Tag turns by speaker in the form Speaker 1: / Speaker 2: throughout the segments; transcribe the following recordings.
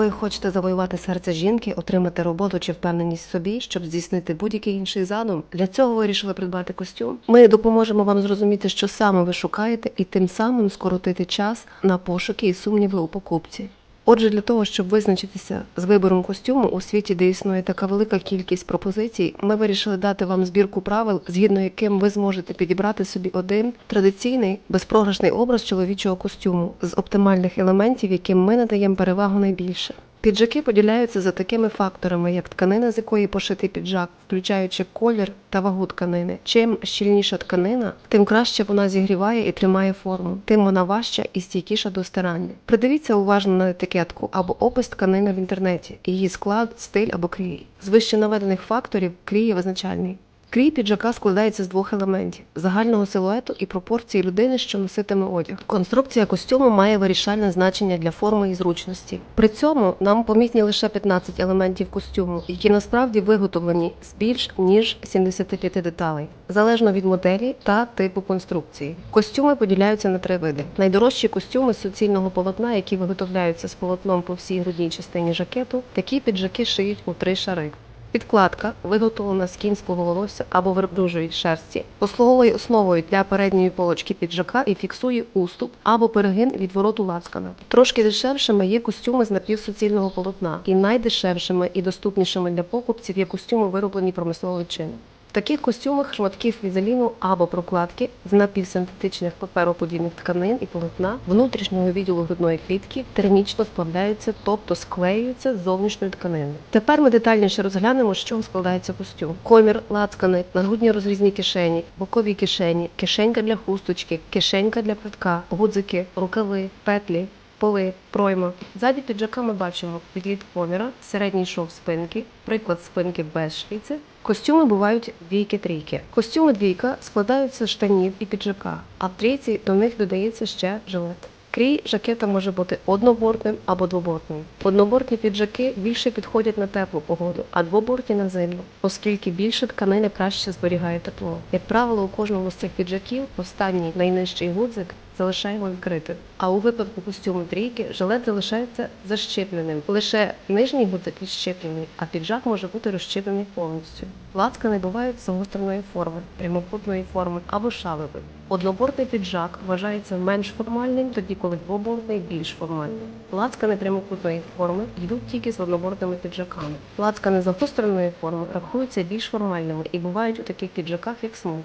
Speaker 1: Ви хочете завоювати серце жінки, отримати роботу чи впевненість в собі, щоб здійснити будь-який інший задум. Для цього вирішили придбати костюм. Ми допоможемо вам зрозуміти, що саме ви шукаєте, і тим самим скоротити час на пошуки і сумніви у покупці. Отже, для того, щоб визначитися з вибором костюму у світі, де існує така велика кількість пропозицій, ми вирішили дати вам збірку правил, згідно яким ви зможете підібрати собі один традиційний безпрограшний образ чоловічого костюму з оптимальних елементів, яким ми надаємо перевагу найбільше. Піджаки поділяються за такими факторами, як тканина, з якої пошитий піджак, включаючи колір та вагу тканини. Чим щільніша тканина, тим краще вона зігріває і тримає форму, тим вона важча і стійкіша до стирання. Придивіться уважно на етикетку або опис тканини в інтернеті, її склад, стиль або крій. З вище наведених факторів крій визначальний. Крій піджака складається з двох елементів: загального силуету і пропорції людини, що носитиме одяг. Конструкція костюму має вирішальне значення для форми і зручності. При цьому нам помітні лише 15 елементів костюму, які насправді виготовлені з більш ніж 75 деталей, залежно від моделі та типу конструкції. Костюми поділяються на три види: найдорожчі костюми з суцільного полотна, які виготовляються з полотном по всій грудній частині жакету. Такі піджаки шиють у три шари. Підкладка, виготовлена з кінського волосся або верблюжої шерсті, послуговує основою для передньої полочки піджака і фіксує уступ або перегин від вороту лацкана. Трошки дешевшими є костюми з напівсуцільного полотна, і найдешевшими і доступнішими для покупців є костюми, вироблені промисловим чином. В таких костюмах шматки фізеліну або прокладки з напівсинтетичних папероподібних тканин і полотна внутрішнього відділу грудної клітки термічно складаються, тобто склеюються з зовнішньої тканини. Тепер ми детальніше розглянемо, з чого складається костюм. Комір, лацкани, нагрудні розрізні кишені, бокові кишені, кишенька для хусточки, кишенька для питка, гудзики, рукави, петлі, поли, пройма. Ззаді піджака ми бачимо підліт коміра, середній шов спинки, приклад спинки без шліци. Костюми бувають двійки-трійки. Костюми двійка складаються з штанів і піджака, а в трійці до них додається ще жилет. Крій жакета може бути однобортним або двобортним. Однобортні піджаки більше підходять на теплу погоду, а двобортні на зиму, оскільки більше тканини краще зберігає тепло. Як правило, у кожному з цих піджаків останній найнижчий гудзик залишаємо відкритим. А у випадку костюму трійки жилет залишається защипленим. Лише нижній гудзик відщиплений, а піджак може бути розщиплений повністю. Лацкани бувають загостреної форми, прямокутної форми або шалевої. Однобортний піджак вважається менш формальним, тоді коли двобортний більш формальний. Лацкани прямокутної форми йдуть тільки з однобортними піджаками. Лацкани загостреної форми рахуються більш формальними і бувають у таких піджаках, як смуги.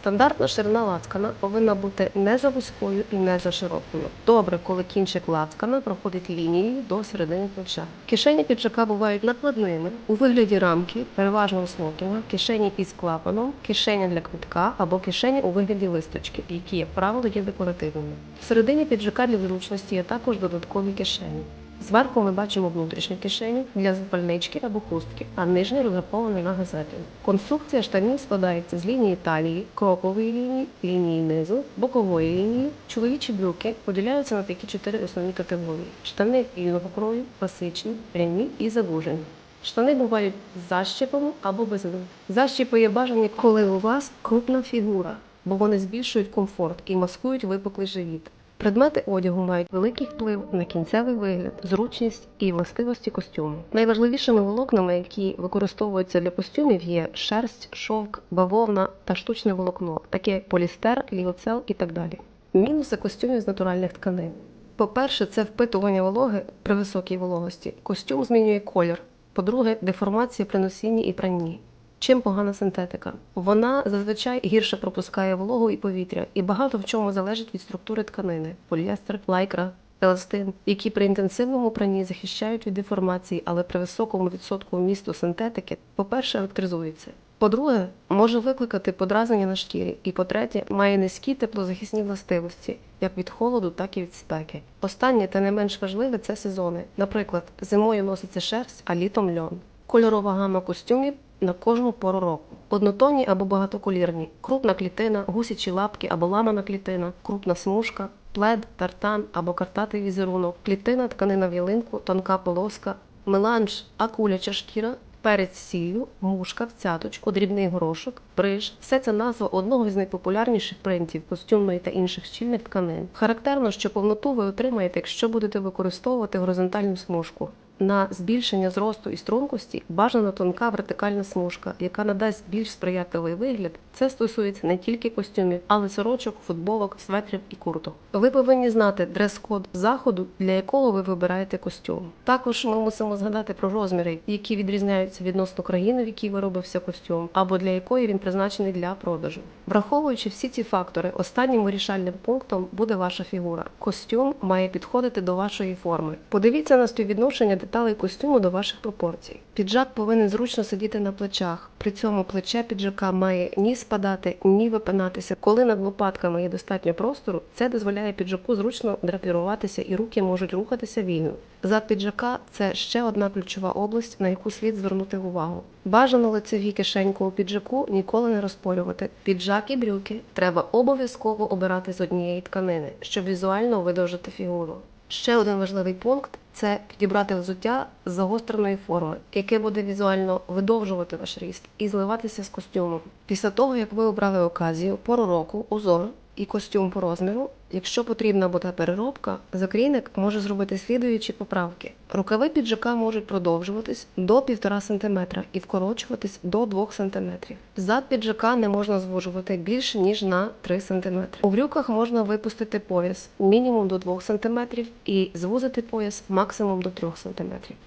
Speaker 1: Стандартна ширина лацкана повинна бути не за вузькою і не за широкою. Добре, коли кінчик лацкана проходить лінією до середини плеча. Кишені піджака бувають накладними у вигляді рамки, переважно смокінга, кишені із клапаном, кишеня для квитка або кишені у вигляді листочки, які, як правило, є декоративними. В середині піджака для зручності є також додаткові кишені. Зверху ми бачимо внутрішню кишеню для запальнички або хустки, а нижня розрахована на газети. Конструкція штанів складається з лінії талії, крокової лінії, лінії низу, бокової лінії. Чоловічі брюки поділяються на такі чотири основні категорії: штани вільного крою, класичні, прямі і загужені. Штани бувають з защіпом або без них. Защіпи є бажані, коли у вас крупна фігура, бо вони збільшують комфорт і маскують випуклий живіт. Предмети одягу мають великий вплив на кінцевий вигляд, зручність і властивості костюму. Найважливішими волокнами, які використовуються для костюмів, є шерсть, шовк, бавовна та штучне волокно, таке як полістер, ліоцел і так далі. Мінуси костюмів з натуральних тканин. По-перше, це впитування вологи при високій вологості. Костюм змінює колір. По-друге, деформація при носінні і пранні. Чим погана синтетика? Вона зазвичай гірше пропускає вологу і повітря, і багато в чому залежить від структури тканини: поліестер, лайкра, еластин, які при інтенсивному пранні захищають від деформації, але при високому відсотку вмісту синтетики, по-перше, електризується. По-друге, може викликати подразнення на шкірі, і по-третє, має низькі теплозахисні властивості, як від холоду, так і від спеки. Останнє та не менш важливе це сезони. Наприклад, зимою носиться шерсть, а літом льон. Кольорова гама костюмів на кожну пору року. Однотонні або багатоколірні, крупна клітина, гусячі лапки або ламана клітина, крупна смужка, плед, тартан або картатий візерунок, клітина, тканина в ялинку, тонка полоска, меланж, акуляча шкіра. Перець з сіллю, мушка, в цяточку, дрібний горошок, бриж все це назва одного із найпопулярніших принтів костюмної та інших щільних тканин. Характерно, що повноту ви отримаєте, якщо будете використовувати горизонтальну смужку. На збільшення зросту і стрункості бажана тонка вертикальна смужка, яка надасть більш сприятливий вигляд. Це стосується не тільки костюмів, але сорочок, футболок, светрів і курток. Ви повинні знати дрес-код заходу, для якого ви вибираєте костюм. Також ми мусимо згадати про розміри, які відрізняються відносно країни, в якій виробився костюм, або для якої він призначений для продажу. Враховуючи всі ці фактори, останнім вирішальним пунктом буде ваша фігура. Костюм має підходити до вашої форми. Подивіться на співвідношення деталей костюму до ваших пропорцій. Піджак повинен зручно сидіти на плечах. При цьому плече піджака має ні спадати, ні випинатися. Коли над лопатками є достатньо простору, це дозволяє піджаку зручно драпіруватися і руки можуть рухатися вільно. Зад піджака це ще одна ключова область, на яку слід звернути увагу. Бажано лицеві кишеньку у піджаку ніколи не розполювати. Піджак і брюки треба обов'язково обирати з однієї тканини, щоб візуально видовжити фігуру. Ще один важливий пункт це підібрати взуття з загостреної форми, яке буде візуально видовжувати ваш ріст і зливатися з костюмом. Після того, як ви обрали оказію, пору року, узор і костюм по розміру, якщо потрібна буде переробка, закрійник може зробити слідуючі поправки. Рукави піджака можуть продовжуватись до 1,5 см і вкорочуватись до 2 см. Зад піджака не можна звужувати більше ніж на 3 см. У брюках можна випустити пояс мінімум до 2 см і звузити пояс максимум до 3 см.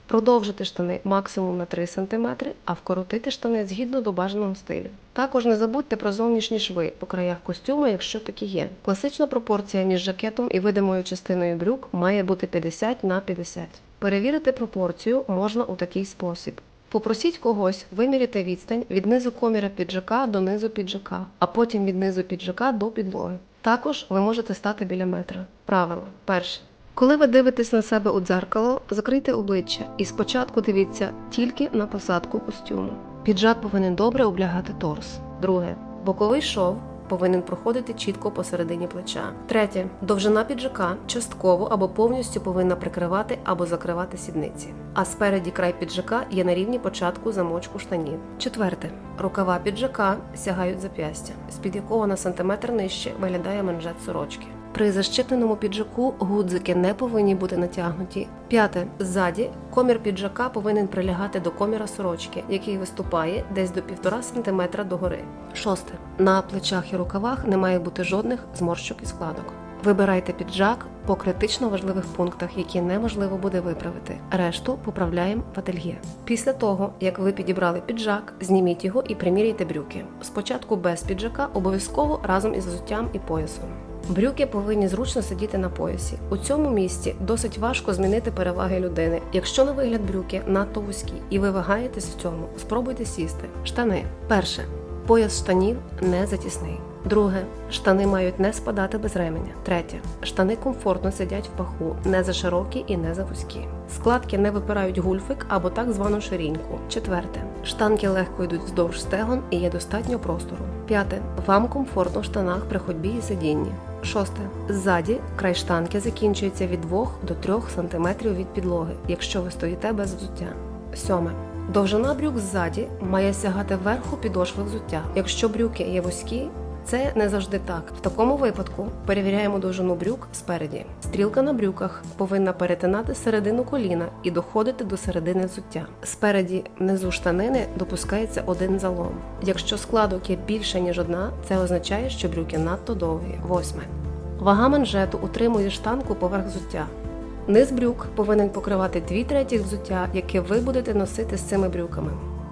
Speaker 1: Продовжити штани максимум на 3 см, а вкоротити штани згідно до бажаного стилю. Також не забудьте про зовнішні шви по краях костюму, якщо такі є. Класична пропорція між жакетом і видимою частиною брюк має бути 50 на 50. Перевірити пропорцію можна у такий спосіб. Попросіть когось виміряти відстань від низу коміра піджака до низу піджака, а потім від низу піджака до підлоги. Також ви можете стати біля метра. Правило перше. Коли ви дивитесь на себе у дзеркало, закрийте обличчя і спочатку дивіться тільки на посадку костюму. Піджак повинен добре облягати торс. Друге. Боковий шов повинен проходити чітко посередині плеча. Третє. Довжина піджака частково або повністю повинна прикривати або закривати сідниці. А спереді край піджака є на рівні початку замочку штанів. Четверте. Рукава піджака сягають зап'ястя, з-під якого на сантиметр нижче виглядає манжет сорочки. При защепленому піджаку гудзики не повинні бути натягнуті. П'яте. Ззаді комір піджака повинен прилягати до коміра сорочки, який виступає десь до 1,5 см догори. Шосте. На плечах і рукавах не має бути жодних зморщок і складок. Вибирайте піджак по критично важливих пунктах, які неможливо буде виправити. Решту поправляємо в ательє. Після того, як ви підібрали піджак, зніміть його і приміряйте брюки. Спочатку без піджака, обов'язково разом із взуттям і поясом. Брюки повинні зручно сидіти на поясі. У цьому місці досить важко змінити переваги людини. Якщо на вигляд брюки надто вузькі і ви вагаєтесь в цьому, спробуйте сісти. Штани. Перше. Пояс штанів не затісний. Друге, штани мають не спадати без ременя. Третє, штани комфортно сидять в паху, не за широкі і не за вузькі. Складки не випирають гульфик або так звану ширіньку. Четверте, штанки легко йдуть вздовж стегон і є достатньо простору. П'яте, вам комфортно в штанах при ходьбі і сидінні. Шосте. Ззаді край штанки закінчується від 2 до 3 см від підлоги, якщо ви стоїте без взуття. Сьоме. Довжина брюк ззаді має сягати верху підошви взуття. Якщо брюки є вузькі, це не завжди так. В такому випадку перевіряємо довжину брюк спереді. Стрілка на брюках повинна перетинати середину коліна і доходити до середини взуття. Спереді внизу штанини допускається один залом. Якщо складок є більше ніж одна, це означає, що брюки надто довгі. Восьме. Вага манжету утримує штанку поверх взуття. Низ брюк повинен покривати дві треті взуття, яке ви будете носити з цими брюками,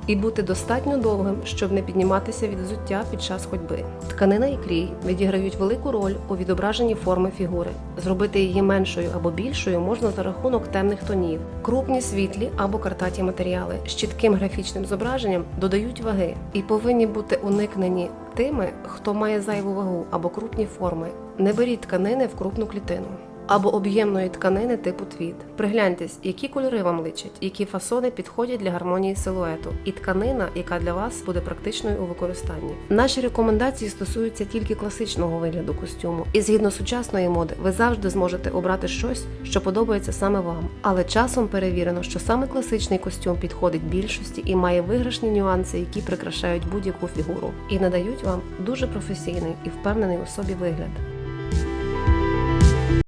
Speaker 1: і бути достатньо довгим, щоб не підніматися від взуття під час ходьби. Тканина і крій відіграють велику роль у відображенні форми фігури. Зробити її меншою або більшою можна за рахунок темних тонів. Крупні світлі або картаті матеріали з чітким графічним зображенням додають ваги і повинні бути уникнені тими, хто має зайву вагу або крупні форми. Не беріть тканини в крупну клітину або об'ємної тканини типу твіт. Пригляньтесь, які кольори вам личать, які фасони підходять для гармонії силуету, і тканина, яка для вас буде практичною у використанні. Наші рекомендації стосуються тільки класичного вигляду костюму, і згідно сучасної моди, ви завжди зможете обрати щось, що подобається саме вам. Але часом перевірено, що саме класичний костюм підходить більшості і має виграшні нюанси, які прикрашають будь-яку фігуру, і надають вам дуже професійний і впевнений у собі вигляд.